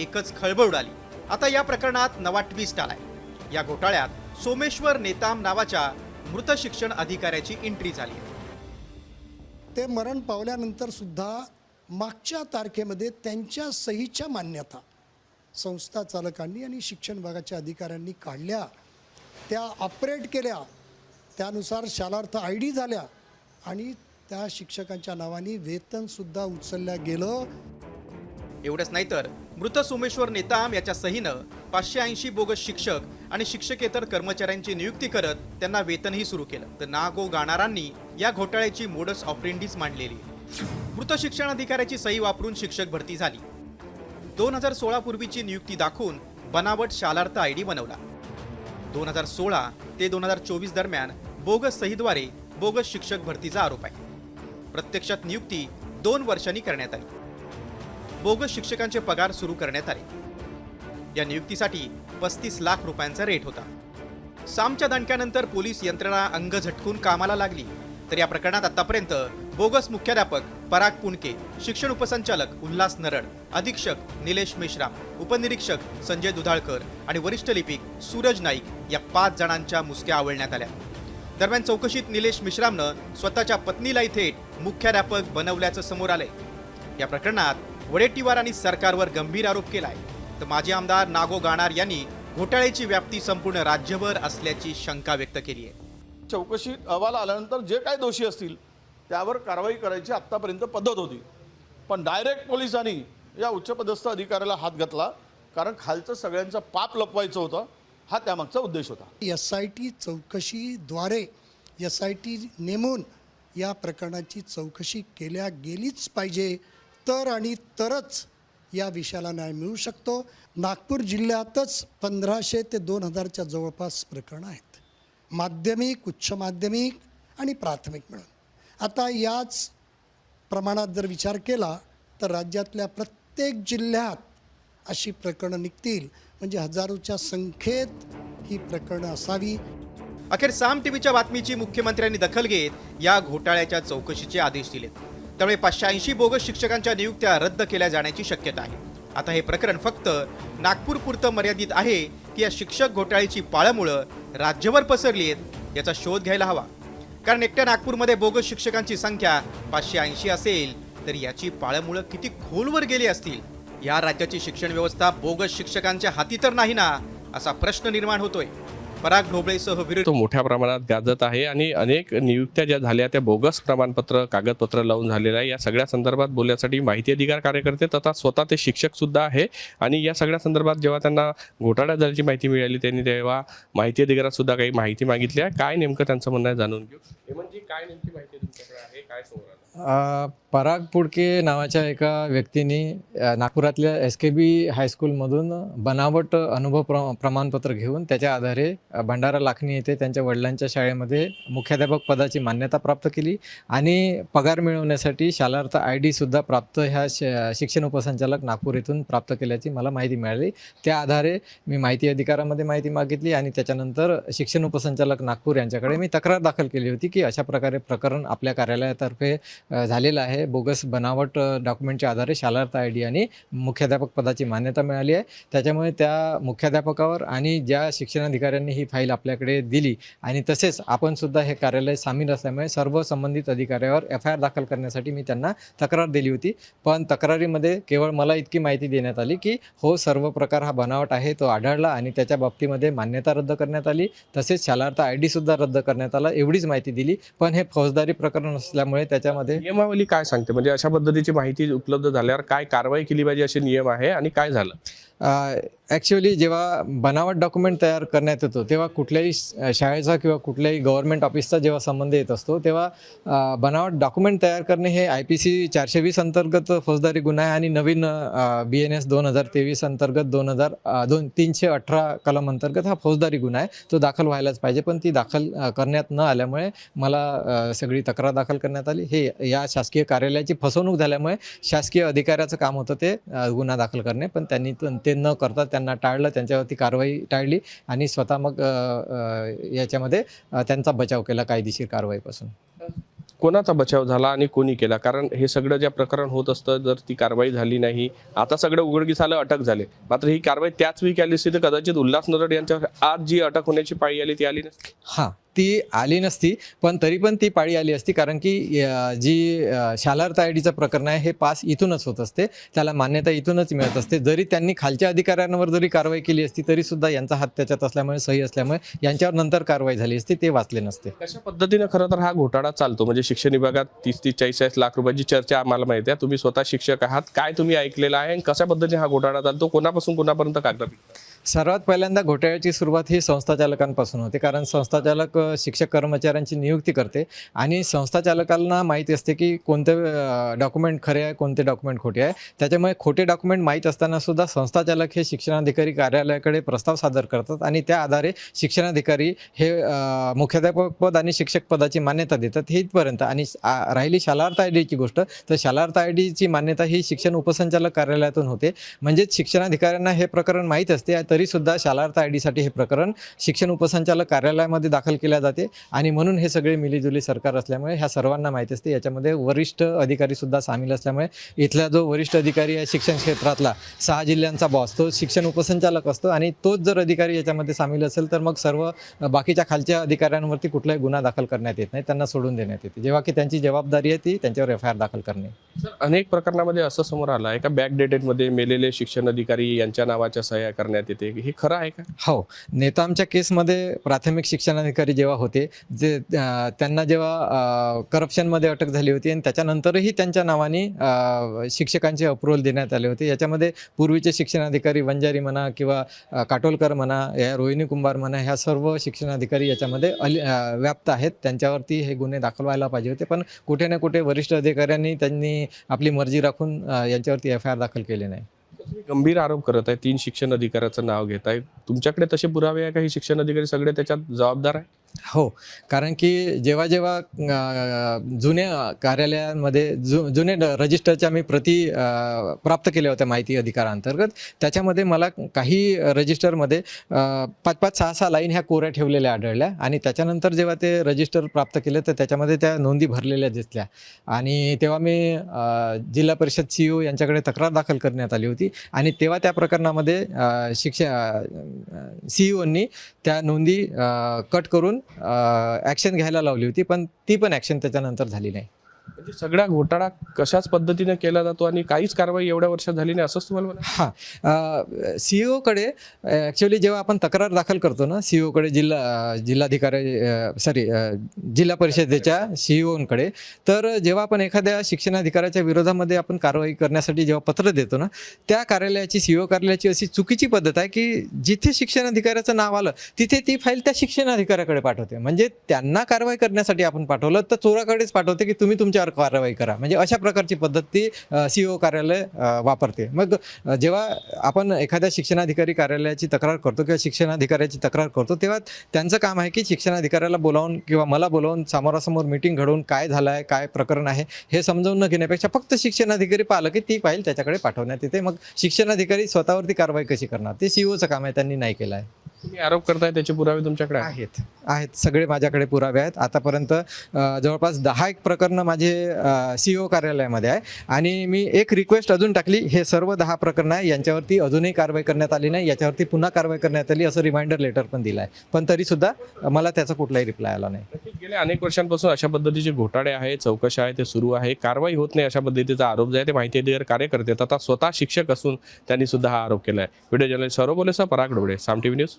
एकच खळबळ उडाली. आता या प्रकरणात नवा ट्विस्ट आलाय. या घोटाळ्यात सोमेश्वर नेताम नावाच्या मृत शिक्षण अधिकाऱ्याची एंट्री झाली आहे. ते मरण पावल्यानंतर सुद्धा मागच्या तारखेमध्ये त्यांच्या सहीच्या मान्यता संस्था चालकांनी आणि शिक्षण विभागाच्या अधिकाऱ्यांनी काढल्या. त्या ऑपरेट केल्या. त्यानुसार शालार्थ आय डी झाल्या आणि त्या शिक्षकांच्या नावाने वेतनसुद्धा उचलल्या गेलं. एवढंच नाही तर मृत सोमेश्वर नेताम याच्या सहीनं पाचशे ऐंशी बोगस शिक्षक आणि शिक्षकेतर कर्मचाऱ्यांची नियुक्ती करत त्यांना वेतनही सुरू केलं. तर ना गो गाणारांनी या घोटाळ्याची मोडस ऑपरेंडीच मांडलेली. मृत शिक्षण अधिकाऱ्याची सही वापरून शिक्षक भरती झाली. दोन हजार सोळा पूर्वीची नियुक्ती दाखवून बनावट शालार्थ आय डी बनवला. दोन हजार सोळा ते दोन हजार चोवीस दरम्यान बोगस सहीद्वारे बोगस शिक्षक भरतीचा आरोप आहे. प्रत्यक्षात नियुक्ती दोन वर्षांनी करण्यात आली. बोगस शिक्षकांचे पगार सुरू करण्यात आले. या नियुक्तीसाठी पस्तीस लाख रुपयांचा रेट होता. सामच्या दणक्यानंतर पोलीस यंत्रणा अंग झटकून कामाला लागली तर या प्रकरणात आतापर्यंत बोगस मुख्याध्यापक पराग पुणके शिक्षण उपसंचालक उल्हास नरड अधीक्षक निलेश मेश्राम उपनिरीक्षक संजय दुधाळकर आणि वरिष्ठ लिपिक सूरज नाईक या पाच जणांच्या मुसक्या आवळण्यात आल्या. दरम्यान चौकशीत निलेश मिश्रामनं स्वतःच्या पत्नीलाही थेट मुख्याध्यापक बनवल्याचं समोर आलंय. या प्रकरणात वडेट्टीवार आणि सरकारवर गंभीर आरोप केलाय. तर माजी आमदार नागो गाणार यांनी घोटाळ्याची व्याप्ती संपूर्ण राज्यभर असल्याची शंका व्यक्त केली आहे. चौकशी अहवाल आल्यानंतर जे काही दोषी असतील त्यावर कारवाई करायची आत्तापर्यंत पद्धत होती. पण डायरेक्ट पोलिसांनी या उच्चपदस्थ अधिकाऱ्याला हात घातला कारण खालचं सगळ्यांचं पाप लपवायचं होतं हा त्यामागचा उद्देश होता. एस आय टी चौकशीद्वारे एस आय टी नेमून या प्रकरणाची चौकशी केल्या गेलीच पाहिजे तर आणि तरच या विषयाला न्याय मिळू शकतो. नागपूर जिल्ह्यातच पंधराशे ते दोन हजारच्या जवळपास प्रकरणं आहेत. माध्यमिक उच्च माध्यमिक आणि प्राथमिक मिळून आता याच प्रमाणात जर विचार केला तर राज्यातल्या प्रत्येक जिल्ह्यात अशी प्रकरणं निघतील. म्हणजे हजारोच्या संख्येत ही प्रकरणं असावी. अखेर साम टीव्हीच्या बातमीची मुख्यमंत्र्यांनी दखल घेत या घोटाळ्याच्या चौकशीचे आदेश दिलेत. त्यामुळे पाचशे ऐंशी बोगस शिक्षकांच्या नियुक्त्या रद्द केल्या जाण्याची शक्यता आहे. आता हे प्रकरण फक्त नागपूर पुरतं मर्यादित आहे की या शिक्षक घोटाळ्याची पाळमुळं राज्यभर पसरली आहेत याचा शोध घ्यायला हवा. कारण एकट्या नागपूरमध्ये बोगस शिक्षकांची संख्या पाचशे ऐंशी असेल तर याची पाळमुळं किती खोलवर गेली असतील? या राज्याची शिक्षण व्यवस्था बोगस शिक्षकांच्या हाती तर नाही ना असा प्रश्न निर्माण होतोय. पराग ढोबळेसह विरोध तो मोठ्या प्रमाणात गाजत आहे आणि अनेक नियुक्त्या ज्या झाल्या त्या बोगस प्रमाणपत्र कागदपत्र लावून झालेल्या आहे. या सगळ्या संदर्भात बोलण्यासाठी माहिती अधिकार कार्यकर्ते तथा स्वतः ते शिक्षक सुद्धा आहे. आणि या सगळ्या संदर्भात जेव्हा त्यांना घोटाळा झाल्याची माहिती मिळाली त्यांनी तेव्हा माहिती अधिकारात सुद्धा काही माहिती मागितली आहे. काय नेमकं त्यांचं म्हणणं आहे जाणून घेऊ. काय नेमकी माहिती तुमच्याकडे आहे? काय समोर आलं अ, पराग पुडके नावाच्या एका व्यक्तीने अ, नागपुरातल्या एस के बी हायस्कूलमधून बनावट अनुभव प्र प्रमाणपत्र घेऊन त्याच्या आधारे अ, भंडारा लाखणी येथे त्यांच्या वडिलांच्या शाळेमध्ये मुख्याध्यापक पदाची मान्यता प्राप्त केली आणि पगार मिळवण्यासाठी शालार्थ आय डीसुद्धा प्राप्त ह्या श शिक्षण उपसंचालक नागपूर येथून प्राप्त केल्याची मला माहिती मिळाली. त्या आधारे मी माहिती अधिकारामध्ये माहिती मागितली आणि त्याच्यानंतर शिक्षण उपसंचालक नागपूर यांच्याकडे मी तक्रार दाखल केली होती की अशा अशा प्रकारे प्रकरण आपल्या कार्यालयातर्फे झालेलं आहे. बोगस बनावट डॉक्युमेंटच्या आधारे शालार्थ आय डी आणि मुख्याध्यापक पदाची मान्यता मिळाली आहे. त्याच्यामुळे त्या मुख्याध्यापकावर आणि ज्या शिक्षणाधिकाऱ्यांनी ही फाईल आपल्याकडे दिली आणि तसेच आपण सुद्धा हे कार्यालय सामील असल्यामुळे सर्व संबंधित अधिकाऱ्यावर एफ आय आर दाखल करण्यासाठी मी त्यांना तक्रार दिली होती. पण तक्रारीमध्ये केवळ मला इतकी माहिती देण्यात आली की हो सर्व प्रकार हा बनावट आहे तो आढळला आणि त्याच्या बाबतीमध्ये मान्यता रद्द करण्यात आली. तसेच शालार्थ आय डीसुद्धा रद्द करण्यात आला एवढीच माहिती दिली. पण हे फौजदारी प्रकरण असल्यामुळे त्याच्यामध्ये नियमावली काय सांगते? म्हणजे अशा पद्धतीची माहिती उपलब्ध झाल्यावर काय कारवाई केली पाहिजे असे नियम आहे आणि काय झालं? ॲक्च्युअली जेव्हा बनावट डॉक्युमेंट तयार करण्यात येतो तेव्हा कुठल्याही श- शाळेचा किंवा कुठल्याही गव्हर्नमेंट ऑफिसचा जेव्हा संबंध येत असतो तेव्हा बनावट डॉक्युमेंट तयार करणे हे आय पी सी चारशे वीस अंतर्गत फौजदारी गुन्हा आहे आणि नवीन बी एन एस दोन हजार तेवीस अंतर्गत दोन हजार दोन तीनशे अठरा कलम अंतर्गत हा फौजदारी गुन्हा आहे. तो दाखल व्हायलाच पाहिजे पण ती दाखल करण्यात न आल्यामुळे मला सगळी तक्रार दाखल करण्यात आली. हे या शासकीय कार्यालयाची फसवणूक झाल्यामुळे शासकीय अधिकाऱ्याचं काम होतं ते गुन्हा दाखल करणे पण त्यांनी ते न करता त्यांना टाळलं त्यांच्यावरती कारवाई टाळली आणि स्वतः मग याच्यामध्ये त्यांचा बचाव केला कायदेशीर कारवाईपासून. कोणाचा बचाव झाला आणि कोणी केला? कारण हे सगळं ज्या प्रकरण होत असतं जर ती कारवाई झाली नाही आता सगळं उघडकीस आलं अटक झाले. मात्र ही कारवाई त्याच वेळी केली असती तर कदाचित उल्हास नरड यांच्यावर आज जी अटक होण्याची पाळी आली ती आली नसती. हां. ती आली नसती पण तरी पण ती पाळी आली असती. कारण की जी शालार्थ शालार तायडीचं प्रकरण आहे हे पास इथूनच होत असते. त्याला मान्यता इथूनच मिळत असते. जरी त्यांनी खालच्या अधिकाऱ्यांवर जरी कारवाई केली असती तरी सुद्धा यांचा हात त्याच्यात असल्यामुळे सही असल्यामुळे यांच्यावर नंतर कारवाई झाली असती ते वाचले नसते. कशा पद्धतीनं खरं तर हा घोटाळा चालतो? म्हणजे शिक्षण विभागात तीस तीस चाळीस चाळीस लाख रुपयाची चर्चा आम्हाला माहिती आहे. तुम्ही स्वतः शिक्षक आहात. काय तुम्ही ऐकलेलं आहे? आणि कशा पद्धतीने हा घोटाळा चालतो? कोणापासून कोणापर्यंत कागद सर्वात पहिल्यांदा घोटाळ्याची सुरुवात ही संस्थाचालकांपासून होते कारण संस्थाचालक शिक्षक कर्मचाऱ्यांची नियुक्ती करते आणि संस्थाचालकांना माहिती असते की कोणते डॉक्युमेंट खरे आहे कोणते डॉक्युमेंट खोटे आहे. त्याच्यामुळे खोटे डॉक्युमेंट माहीत असताना सुद्धा संस्थाचालक हे शिक्षणाधिकारी कार्यालयाकडे प्रस्ताव सादर करतात आणि त्या आधारे शिक्षणाधिकारी हे मुख्याध्यापक पद आणि शिक्षक पदाची मान्यता देतात हे इथपर्यंत आणि राहिली शालार्थ आय डीची गोष्ट तर शालार्थ आय डीची मान्यता ही शिक्षण उपसंचालक कार्यालयातून होते. म्हणजेच शिक्षणाधिकाऱ्यांना हे प्रकरण माहीत असते तरीसुद्धा शालार्थ आय डीसाठी हे प्रकरण शिक्षण उपसंचालक कार्यालयामध्ये दाखल केल्या जाते आणि म्हणून हे सगळे मिलीजुली सरकार असल्यामुळे ह्या सर्वांना माहिती असते. याच्यामध्ये वरिष्ठ अधिकारीसुद्धा सामील असल्यामुळे इथला जो वरिष्ठ अधिकारी आहे शिक्षण क्षेत्रातला सहा जिल्ह्यांचा बॉस तो शिक्षण उपसंचालक असतो आणि तोच जर अधिकारी याच्यामध्ये सामील असेल तर मग सर्व बाकीच्या खालच्या अधिकाऱ्यांवरती कुठलाही गुन्हा दाखल करण्यात येत नाही त्यांना सोडून देण्यात येते. जेव्हा की त्यांची जबाबदारी आहे ती त्यांच्यावर एफ आय आर दाखल करणे. अनेक प्रकरणामध्ये असं समोर आलं आहे का? बॅक डेटेडमध्ये मेलेले शिक्षण अधिकारी यांच्या नावाच्या सह्या करण्यात येते हे खरं आहे का? हो. नेतामच्या केसमध्ये प्राथमिक शिक्षणाधिकारी जेव्हा होते जे त्यांना जेव्हा करप्शनमध्ये अटक झाली होती आणि त्याच्यानंतरही त्यांच्या नावाने शिक्षकांचे अप्रुव्हल देण्यात आले होते. याच्यामध्ये पूर्वीचे शिक्षणाधिकारी वंजारी म्हणा किंवा काटोलकर म्हणा या रोहिणी कुंभार म्हणा ह्या सर्व शिक्षणाधिकारी याच्यामध्ये अली व्याप्त आहेत. त्यांच्यावरती हे गुन्हे दाखल व्हायला पाहिजे होते. पण कुठे ना कुठे वरिष्ठ अधिकाऱ्यांनी त्यांनी आपली मर्जी राखून यांच्यावरती एफ आय आर दाखल केले नाही. तुम्ही गंभीर आरोप करत आहे. तीन शिक्षण अधिकाऱ्याचं नाव घेत आहे तुमच्याकडे तसे पुरावे आहे का? हे शिक्षण अधिकारी सगळे त्याच्यात जबाबदार आहे हो कारण की जेव्हा जेव्हा जुन्या कार्यालयांमध्ये जु जुने ड- रजिस्टरच्या मी प्रती प्राप्त केल्या होत्या माहिती अधिकारांतर्गत त्याच्यामध्ये मला काही रजिस्टरमध्ये पाच पाच सहा सहा लाईन ह्या कोऱ्या ठेवलेल्या आढळल्या आणि त्याच्यानंतर जेव्हा ते रजिस्टर प्राप्त केले तर त्याच्यामध्ये त्या नोंदी भरलेल्या दिसल्या. आणि तेव्हा मी जिल्हा परिषद सी ओ यांच्याकडे तक्रार दाखल करण्यात आली होती आणि तेव्हा त्या प्रकरणामध्ये शिक्षा सी ओनी त्या नोंदी कट करून ॲक्शन घ्यायला लावली होती पण ती पण ॲक्शन त्याच्यानंतर झाली नाही. म्हणजे सगळा घोटाळा कशाच पद्धतीने केला जातो आणि काहीच कारवाई एवढ्या वर्षात झाली नाही असंच तुम्हाला हां. सी ओकडे ॲक्च्युली जेव्हा आपण तक्रार दाखल करतो ना सी ओकडे जिल्हा जिल्हाधिकारी सॉरी जिल्हा परिषदेच्या सी ओकडे तर जेव्हा आपण एखाद्या शिक्षणाधिकाऱ्याच्या विरोधामध्ये आपण कारवाई करण्यासाठी जेव्हा पत्र देतो ना त्या कार्यालयाची सी ओ कार्यालयाची अशी चुकीची पद्धत आहे की जिथे शिक्षणाधिकाऱ्याचं नाव आलं तिथे ती फाईल त्या शिक्षणाधिकाऱ्याकडे पाठवते. म्हणजे त्यांना कारवाई करण्यासाठी आपण पाठवलं तर चोराकडेच पाठवते की तुम्ही तुमच्या तुमच्यावर कारवाई करा. म्हणजे अशा प्रकारची पद्धत ती सी ओ कार्यालय वापरते. मग जेव्हा आपण एखाद्या शिक्षणाधिकारी कार्यालयाची तक्रार करतो किंवा शिक्षणाधिकाऱ्याची तक्रार करतो तेव्हा त्यांचं काम आहे की शिक्षणाधिकाऱ्याला बोलावून किंवा मला बोलावून समोरासमोर मिटिंग घडवून काय झालं आहे काय प्रकरण आहे हे समजावून न घेण्यापेक्षा फक्त शिक्षणाधिकारी पाहिलं की ती फाईल त्याच्याकडे पाठवण्यात येते. मग शिक्षणाधिकारी स्वतःवरती कारवाई कशी करणार? ते सी ओचं काम आहे त्यांनी नाही केलं आहे तुम्ही आरोप करताय त्याचे पुरावे तुमच्याकडे आहे आहेत. आहेत. सगळे माझ्याकडे पुरावे आहेत. आतापर्यंत अ, जवळपास दहा एक प्रकरणं माझे सी ओ कार्यालयामध्ये आहे. आणि मी एक रिक्वेस्ट अजून टाकली. हे सर्व दहा प्रकरणं आहे. यांच्यावरती अजूनही कारवाई करण्यात आली नाही. याच्यावरती पुन्हा कारवाई करण्यात आली. असं रिमाइंडर लेटर पण दिलं आहे पण तरीसुद्धा मला त्याचा कुठलाही रिप्लाय आला नाही. नक्कीच गेल्या अनेक वर्षांपासून अशा पद्धतीचे घोटाळे आहे चौकशा आहे ते सुरू आहे. कारवाई होत नाही अशा पद्धतीचा आरोप जो आहे ते माहिती अधिकार कार्यकर्ते आहेत. आता स्वतः शिक्षक असून त्यांनी सुद्धा हा आरोप केला आहे व्हिडिओ जर्नलिस्ट सौरभ बोलेसा पराग डोबळे साम टीव्ही न्यूज.